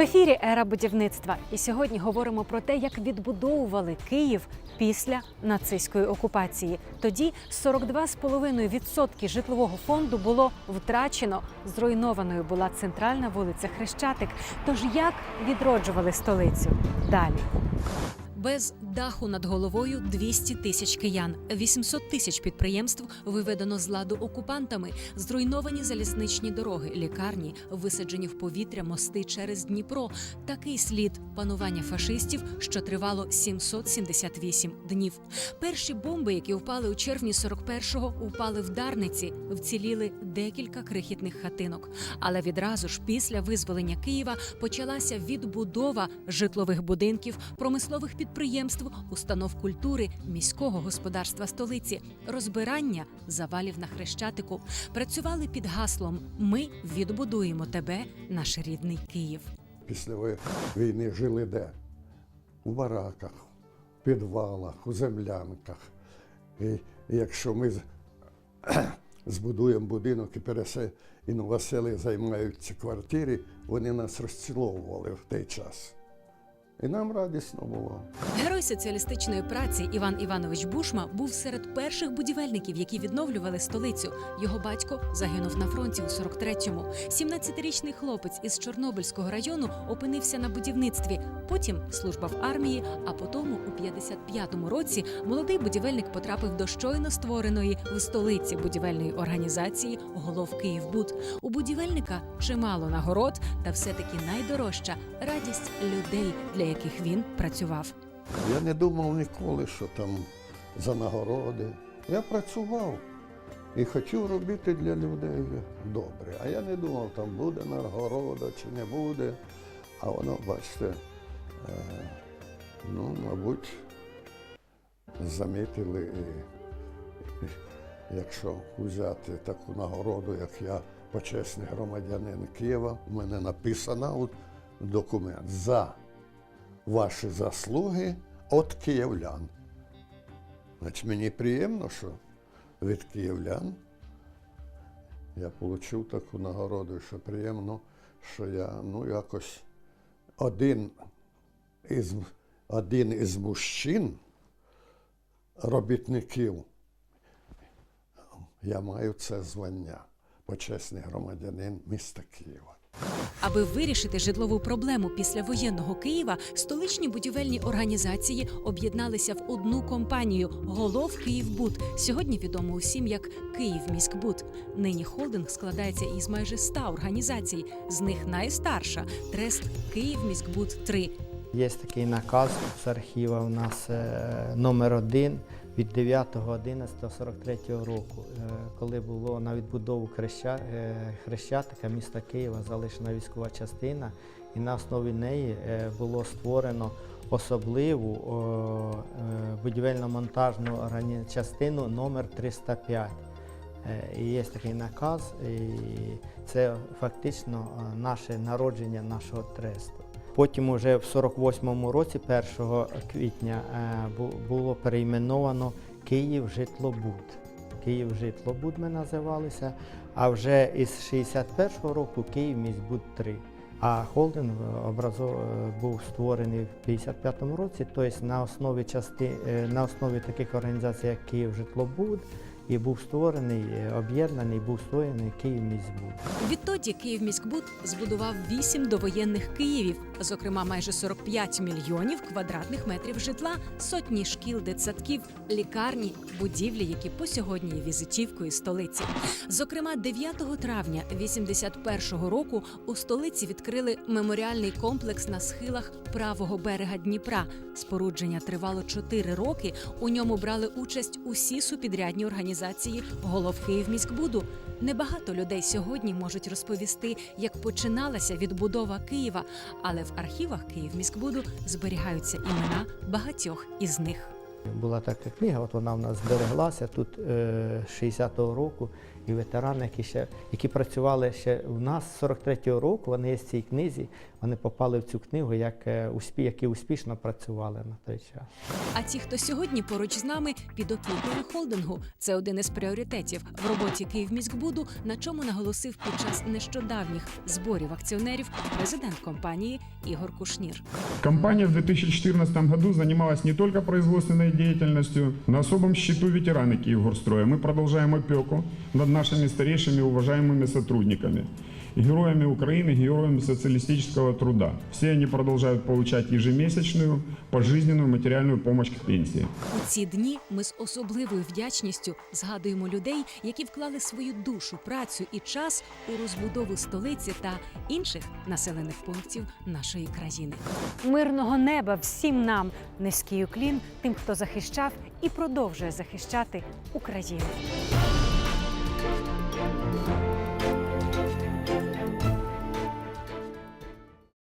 Ефірі Ера будівництва. І сьогодні говоримо про те, як відбудовували Київ після нацистської окупації. Тоді 42,5% житлового фонду було втрачено. Зруйнованою була центральна вулиця Хрещатик. Тож як відроджували столицю? Далі. Без даху над головою 200 тисяч киян, 800 тисяч підприємств виведено з ладу окупантами, зруйновані залізничні дороги, лікарні, висаджені в повітря мости через Дніпро. Такий слід панування фашистів, що тривало 778 днів. Перші бомби, які впали у червні 41-го, упали в Дарниці. Вціліли декілька крихітних хатинок. Але відразу ж після визволення Києва почалася відбудова житлових будинків, промислових підприємств, установ культури, міського господарства столиці, розбирання завалів на хрещатику. Працювали під гаслом Ми відбудуємо тебе, наш рідний Київ. Після війни жили де? У бараках, в підвалах, у землянках. І якщо ми збудуємо будинок і пересе, і новосели займають ці квартири, вони нас розціловували в той час. І нам радісно було. Герой соціалістичної праці Іван Іванович Бушма був серед перших будівельників, які відновлювали столицю. Його батько загинув на фронті у 43-му. 17-річний хлопець із Чорнобильського району опинився на будівництві. Потім служба в армії. А потім, у 55-му році, молодий будівельник потрапив до щойно створеної в столиці будівельної організації Голов Київбуд. У будівельника чимало нагород, та все-таки найдорожча радість людей, для яких він працював. Я не думав ніколи, що там за нагороди. Я працював і хотів робити для людей добре. А я не думав, там буде нагорода чи не буде. А воно, бачите, е, ну, мабуть, замітили. І, якщо взяти таку нагороду, як я, почесний громадянин Києва, у мене написано документ за ваші заслуги від київлян. Значить, мені приємно, що від київлян я отримав таку нагороду, що приємно, що я ну, якось один із, один із мужчин, робітників, я маю це звання, почесний громадянин міста Києва. Аби вирішити житлову проблему після воєнного Києва, столичні будівельні організації об'єдналися в одну компанію Голов Київбуд. Сьогодні відомо усім як Київміськбуд. Нині холдинг складається із майже ста організацій. З них найстарша трест Київміськбуд 3 Є такий наказ з архіва у нас е, номер один від 9.11.43 року, е, коли було на відбудову е, Хрещатика міста Києва залишена військова частина, і на основі неї е, було створено особливу е, будівельно-монтажну частину номер 305. Е, І є такий наказ, і це фактично е, наше народження нашого тресту. Потім уже в 48-му році, 1 квітня, е, було перейменовано Київ Житлобуд. Київ Житлобуд ми називалися, а вже із 61-го року Київ Міськбуд 3. А холдинг е, е, був створений в 55-му році, тобто на основі части, на основі таких організацій, як Київ Житлобуд, і був створений, е, об'єднаний, був створений Київ Міськбуд. Відтоді Київміськбуд збудував вісім довоєнних Київів, зокрема майже 45 мільйонів квадратних метрів житла, сотні шкіл, дитсадків, лікарні, будівлі, які по сьогодні є візитівкою столиці. Зокрема, 9 травня 81-го року у столиці відкрили меморіальний комплекс на схилах правого берега Дніпра. Спорудження тривало 4 роки. У ньому брали участь усі супідрядні організації голов Київміськбуду. Небагато людей сьогодні можуть розповісти, як починалася відбудова Києва, але в архівах Київміськбуду зберігаються імена багатьох із них. Була така книга, от вона в нас збереглася тут е, 60-го року. І ветерани, які ще які працювали ще в нас з 43-го року, вони є в цій книзі вони попали в цю книгу, як е, успі, які успішно працювали на той час. А ті, хто сьогодні поруч з нами під опікою холдингу, це один із пріоритетів в роботі Київміськбуду, на чому наголосив під час нещодавніх зборів акціонерів президент компанії Ігор Кушнір. Компания в 2014 году занималась не только производственной деятельностью. На особом счету ветераны Киевгорстроя. Мы продолжаем опеку над нашими старейшими уважаемыми сотрудниками. Героями Украины, героями социалистического труда. Все они продолжают получать ежемесячную, пожизненную материальную помощь к пенсии. У ці дні ми з особливою вдячністю згадуємо людей, які вклали свою душу, працю і час у розбудову столиці та інших населених пунктів нашої країни. Мирного неба всім нам низький уклін тим, хто захищав і продовжує захищати Україну.